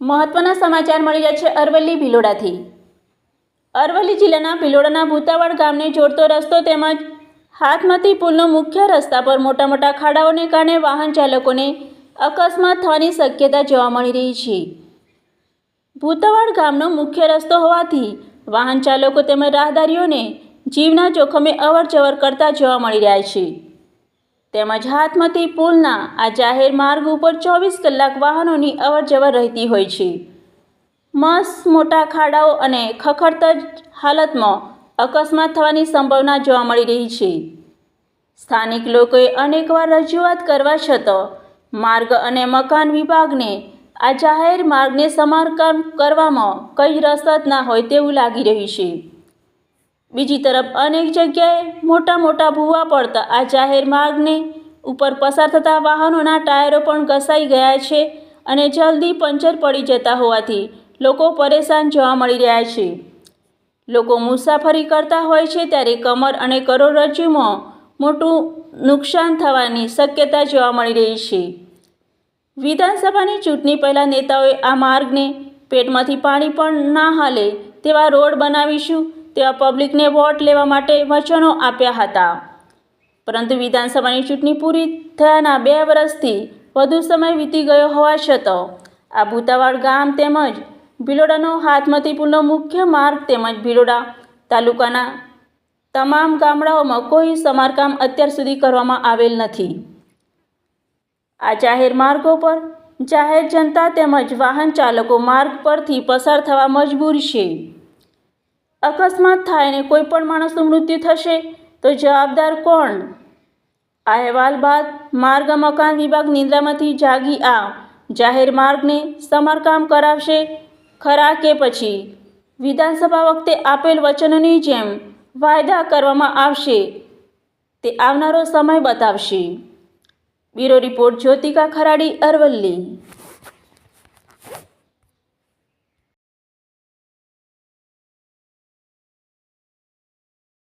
મહત્વના સમાચાર મળી રહ્યા છે અરવલ્લી ભિલોડાથી. અરવલ્લી જિલ્લાના ભિલોડાના ભૂતાવાડ ગામને જોડતો રસ્તો તેમજ હાથમતી પુલનો મુખ્ય રસ્તા પર મોટા મોટા ખાડાઓને કારણે વાહન ચાલકોને અકસ્માત થવાની શક્યતા જોવા મળી રહી છે. ભૂતાવાડ ગામનો મુખ્ય રસ્તો હોવાથી વાહન ચાલકો તેમજ રાહદારીઓને જીવના જોખમે અવરજવર કરતા જોવા મળી રહ્યા છે. તેમજ હાથમતી પુલના આ જાહેર માર્ગ ઉપર ચોવીસ કલાક વાહનોની અવરજવર રહેતી હોય છે. મસ, મોટા ખાડાઓ અને ખખડતજ હાલતમાં અકસ્માત થવાની સંભાવના જોવા મળી રહી છે. સ્થાનિક લોકોએ અનેકવાર રજૂઆત કરવા છતાં માર્ગ અને મકાન વિભાગને આ જાહેર માર્ગને સમારકામ કરવામાં કંઈ રસદ ના હોય તેવું લાગી રહ્યું છે. બીજી તરફ અનેક જગ્યાએ મોટા મોટા ભૂવા પડતા આ જાહેર માર્ગને ઉપર પસાર થતા વાહનોના ટાયરો પણ ઘસાઈ ગયા છે અને જલ્દી પંચર પડી જતા હોવાથી લોકો પરેશાન જોવા મળી રહ્યા છે. લોકો મુસાફરી કરતા હોય છે ત્યારે કમર અને કરોડરજ્જુમાં મોટું નુકસાન થવાની શક્યતા જોવા મળી રહી છે. વિધાનસભાની ચૂંટણી પહેલાં નેતાઓએ આ માર્ગને પેટમાંથી પાણી પણ ના હાલે તેવા રોડ બનાવીશું તેવા પબ્લિકને વોટ લેવા માટે વચનો આપ્યા હતા. પરંતુ વિધાનસભાની ચૂંટણી પૂરી થયાના બે વર્ષથી વધુ સમય વીતી ગયો હોવા છતાં, આ ભૂતાવાડ ગામ તેમજ ભિલોડાનો હાથમતી પુલનો મુખ્ય માર્ગ તેમજ ભિલોડા તાલુકાના તમામ ગામડાઓમાં કોઈ સમારકામ અત્યાર સુધી કરવામાં આવેલ નથી. આ જાહેર માર્ગો પર જાહેર જનતા તેમજ વાહન ચાલકો માર્ગ પરથી પસાર થવા મજબૂર છે. અકસ્માત થાય ને કોઈ પણ માણસનું મૃત્યુ થશે, તો જવાબદાર કોણ? આ અહેવાલ બાદ માર્ગ, મકાન વિભાગ નિંદ્રામાંથી જાગી આ જાહેર માર્ગને સમારકામ કરાવશે, ખરા કે પછી? વિધાનસભા વખતે આપેલ વચનોની જેમ વાયદા કરવામાં આવશે, તે આવનારો સમય બતાવશે. Bureau report Jyotika Kharadi Aravalli.